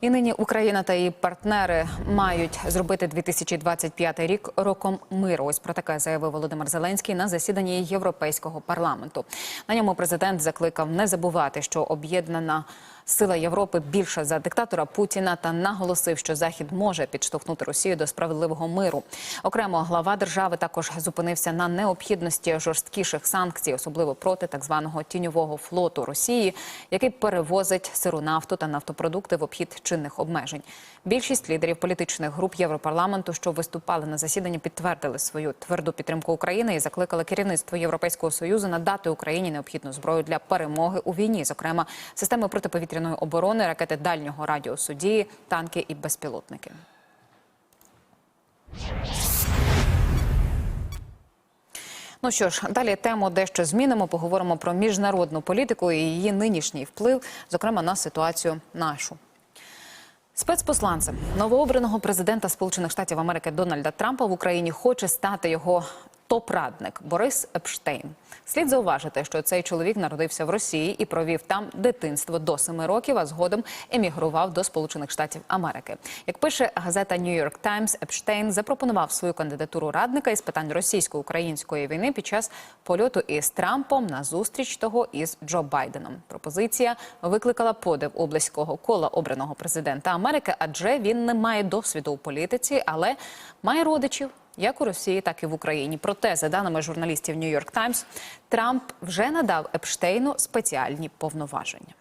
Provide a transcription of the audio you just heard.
І нині Україна та її партнери мають зробити 2025 рік роком миру. Ось про таке заявив Володимир Зеленський на засіданні Європейського парламенту. На ньому президент закликав не забувати, що об'єднана сила Європи більша за диктатора Путіна та наголосив, що Захід може підштовхнути Росію до справедливого миру. Окремо глава держави також зупинився на необхідності жорсткіших санкцій, особливо проти так званого тіньового флоту Росії, який перевозить сиру нафту та нафтопродукти в обхід чинних обмежень. Більшість лідерів політичних груп Європарламенту, що виступали на засіданні, підтвердили свою тверду підтримку України і закликали керівництво Європейського союзу надати Україні необхідну зброю для перемоги у війні, зокрема системи протиповітряної оборони, ракети дальнього радіусу дії, танки і безпілотники. Ну що ж, далі тему дещо змінимо. Поговоримо про міжнародну політику і її нинішній вплив, зокрема на ситуацію нашу. Спецпосланцем новообраного президента Сполучених Штатів Америки Дональда Трампа в Україні хоче стати його топ-радник Борис Епштейн. Слід зауважити, що цей чоловік народився в Росії і провів там дитинство до семи років, а згодом емігрував до Сполучених Штатів Америки. Як пише газета New York Times, Епштейн запропонував свою кандидатуру радника із питань російсько-української війни під час польоту із Трампом на зустріч того із Джо Байденом. Пропозиція викликала подив у близького кола обраного президента Америки, адже він не має досвіду у політиці, але має родичів як у Росії, так і в Україні. Проте, за даними журналістів New York Times, Трамп вже надав Епштейну спеціальні повноваження.